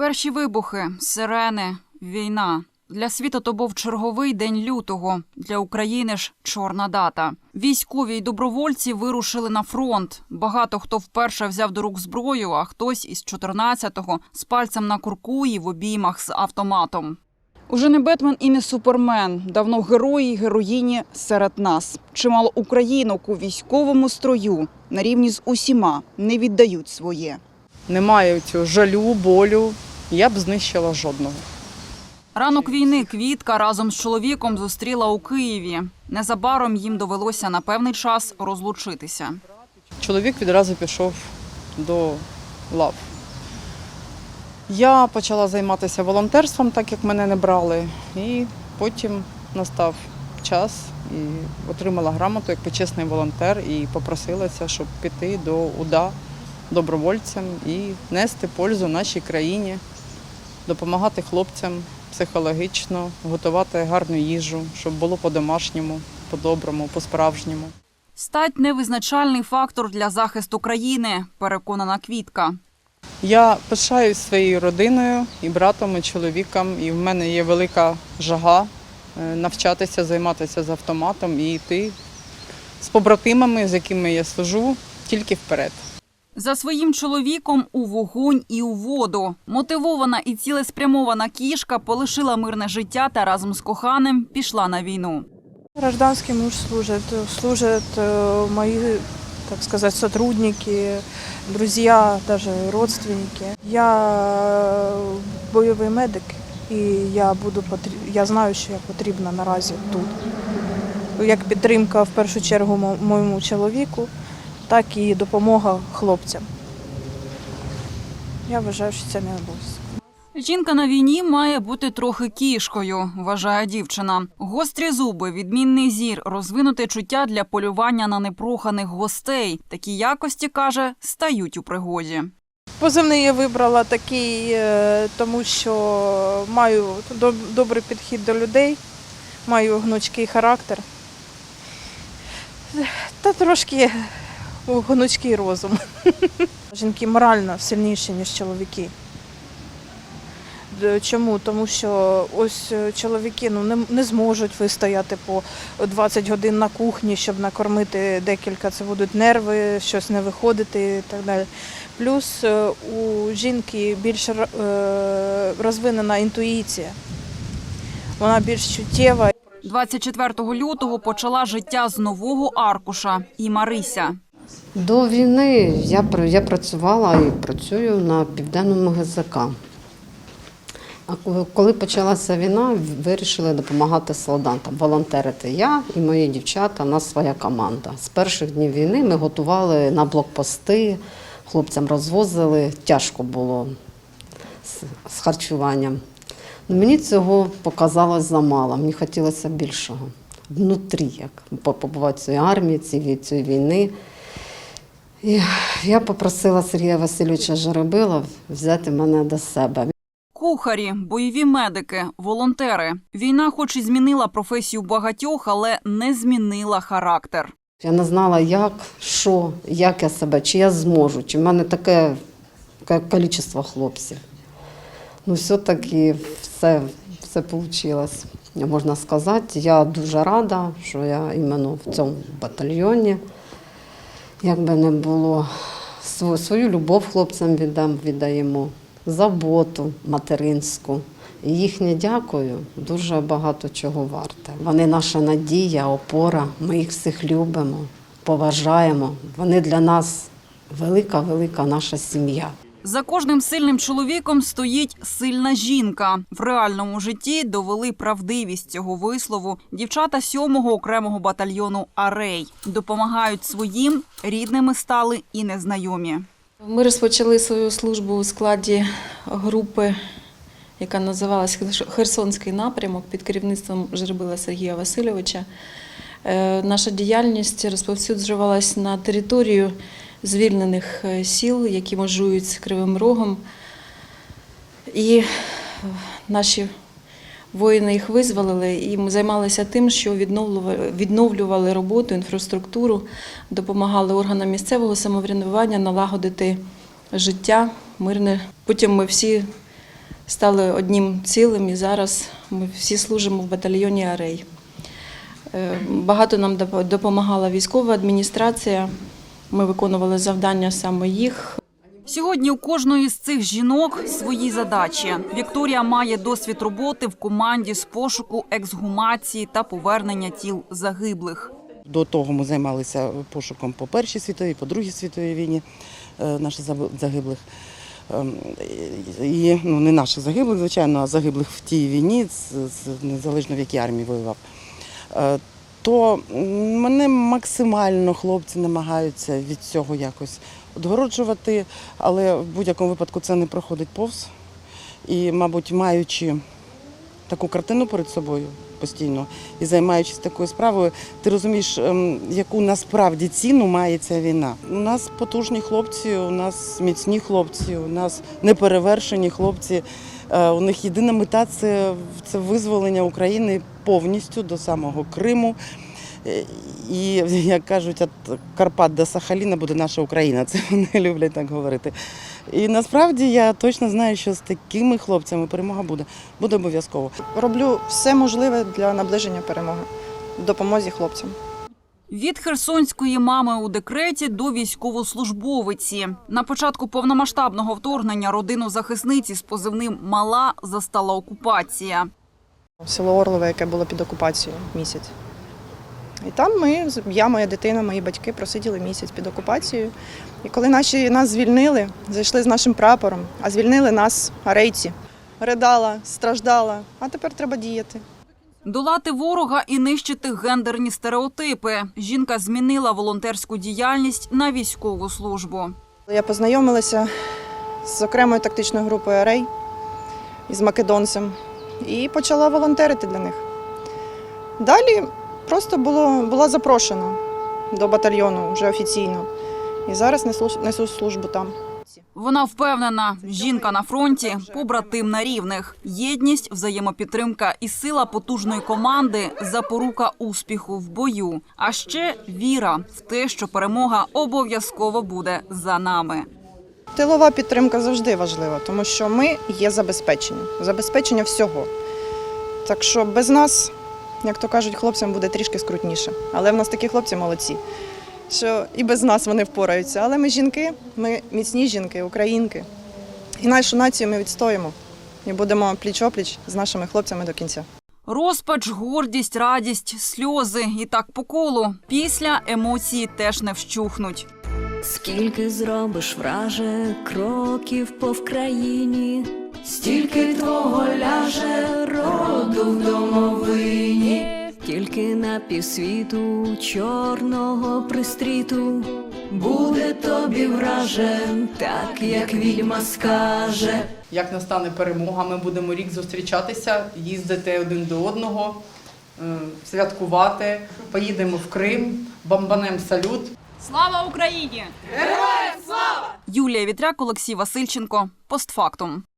Перші вибухи, сирени, війна. Для світу то був черговий день лютого. Для України ж чорна дата. Військові й добровольці вирушили на фронт. Багато хто вперше взяв до рук зброю, а хтось із 14-го з пальцем на курку і в обіймах з автоматом. Уже не Бетмен і не Супермен. Давно герої й героїні серед нас. Чимало українок у військовому строю на рівні з усіма не віддають своє. Немає цього жалю, болю. Я б знищила жодного. Ранок війни Квітка разом з чоловіком зустріла у Києві. Незабаром їм довелося на певний час розлучитися. Чоловік відразу пішов до лав. Я почала займатися волонтерством, так як мене не брали. І потім настав час і отримала грамоту як почесний волонтер і попросилася, щоб піти до УДА добровольцям і нести пользу нашій країні, допомагати хлопцям психологічно, готувати гарну їжу, щоб було по-домашньому, по-доброму, по-справжньому. Стать невизначальний фактор для захисту країни, переконана Квітка. Я пишаюсь своєю родиною і братом, і чоловіком, і в мене є велика жага е, навчатися, займатися з автоматом і йти з побратимами, з якими я служу, тільки вперед. За своїм чоловіком у вогонь і у воду. Мотивована і цілеспрямована кішка полишила мирне життя та разом з коханим пішла на війну. Гражданский муж служит, служат э, мои, так сказать, сотрудники, друзья, даже родственники. Я бойовий медик, і я буду я знаю, що я потрібна наразі тут. Як підтримка в першу чергу мо- моєму чоловіку, так і допомога хлопцям. Я вважаю, що це не обов'язок. Жінка на війні має бути трохи кішкою, вважає дівчина. Гострі зуби, відмінний зір, розвинуте чуття для полювання на непроханих гостей. Такі якості каже, стають у пригоді. Позивний я вибрала такий, е, тому що маю добрий підхід до людей, маю гнучкий характер та трошки гнучкий розум. Жінки морально сильніші, ніж чоловіки. Чому? Тому що ось е, чоловіки ну, не, не зможуть вистояти по 20 годин на кухні, щоб накормити декілька. Це будуть нерви, щось не виходити і так далі. Плюс е, у жінки більш е, розвинена інтуїція. Вона більш чуттєва. 24 лютого почала життя з нового аркуша і Марися. До війни я, я працювала і працюю на південному ГЗК. А коли- почалася війна, вирішили допомагати солдатам, волонтерити я і мої дівчата, у нас своя команда. З перших днів війни ми готували на блокпости, хлопцям розвозили, тяжко було з, харчуванням. Ну, Мені цього показалось замало, мені хотілося більшого. Внутрі, як побувати цій армії, цієї, цієї війни. І я попросила Сергія Васильовича Жаробила взяти мене до себе. Кухарі, бойові медики, волонтери. Війна, хоч і змінила професію багатьох, але не змінила характер. Я не знала, як, що, як я себе, чи я зможу, чи в мене таке, таке кількість хлопців. Ну, все-таки все, все вийшло. Можна сказати, я дуже рада, що я іменно в цьому батальйоні. Як би не було, свою, свою любов хлопцям віддам, віддаємо, заботу материнську. І їхнє дякую дуже багато чого варте. Вони наша надія, опора. Ми їх всіх любимо, поважаємо. Вони для нас велика, велика наша сім'я. За кожним сильним чоловіком стоїть сильна жінка. В реальному житті довели правдивість цього вислову дівчата 7-го окремого батальйону Арей допомагають своїм, рідними стали і незнайомі. Ми розпочали свою службу у складі групи, яка називалась Херсонський напрямок під керівництвом Жеребила Сергія Васильовича. Е, Наша діяльність розповсюджувалась на територію звільнених е, сіл, які межують з Кривим Рогом. І е, наші воїни їх визволили, і ми займалися тим, що відновлювали, роботу, інфраструктуру, допомагали органам місцевого самоврядування налагодити життя мирне. Потім ми всі стали одним цілим, і зараз ми всі служимо в батальйоні Арей. Е, Багато нам допомагала військова адміністрація. Ми виконували завдання саме їх. Сьогодні у кожної з цих жінок свої задачі. Вікторія має досвід роботи в команді з пошуку, ексгумації та повернення тіл загиблих. До того ми займалися пошуком по Першій світовій, по Другій світовій війні е, наших загиблих. Ем, І ну, не наших загиблих, звичайно, а загиблих в тій війні, незалежно в якій армії воював. То мене максимально хлопці намагаються від цього якось відгороджувати, але в будь-якому випадку це не проходить повз. І, мабуть, маючи таку картину перед собою постійно і займаючись такою справою, ти розумієш, ем, яку насправді ціну має ця війна. У нас потужні хлопці, у нас міцні хлопці, у нас неперевершені хлопці. Е, У них єдина мета це, це визволення України повністю до самого Криму. Е, І як кажуть, від Карпат до Сахаліна буде наша Україна. Це вони люблять так говорити. І насправді я точно знаю, що з такими хлопцями перемога буде. Буде обов'язково. роблю все можливе для наближення перемоги, допомозі хлопцям. Від херсонської мами у декреті до військовослужбовиці. На початку повномасштабного вторгнення родину захисниці з позивним Мала застала окупація. Село Орлове, яке було під окупацією місяць. І там ми, я, моя дитина, мої батьки просиділи місяць під окупацією. І коли наші, нас звільнили, зайшли з нашим прапором, а звільнили нас арейці. Ридала, страждала, а тепер треба діяти. Долати ворога і нищити гендерні стереотипи. Жінка змінила волонтерську діяльність на військову службу. Я познайомилася з окремою тактичною групою Арей із македонцем і почала волонтерити для них. Далі просто було, була запрошена до батальйону вже офіційно. І зараз несу, службу там. Вона впевнена, жінка на фронті побратим на рівних. Єдність, взаємопідтримка і сила потужної команди запорука успіху в бою. А ще віра в те, що перемога обов'язково буде за нами. Тилова підтримка завжди важлива, тому що ми є забезпечення, забезпечення всього. Так що без нас, як то кажуть, хлопцям буде трішки скрутніше. Але в нас такі хлопці молодці, що і без нас вони впораються. Але ми жінки, ми міцні жінки, українки. І нашу націю ми відстоїмо і будемо пліч-опліч з нашими хлопцями до кінця. Розпач, гордість, радість, сльози і так по колу. Після емоції теж не вщухнуть. Скільки зробиш, враже, кроків по Вкраїні, стільки твого ляже роду в домовині, тільки на півсвіту чорного пристріту буде тобі враже, так як відьма скаже. Як настане перемога, ми будемо рік зустрічатися, їздити один до одного, е, святкувати. Поїдемо в Крим, бомбанем салют. Слава Україні! Героям слава! Юлія Вітряк, Олексій Васильченко. Постфактум.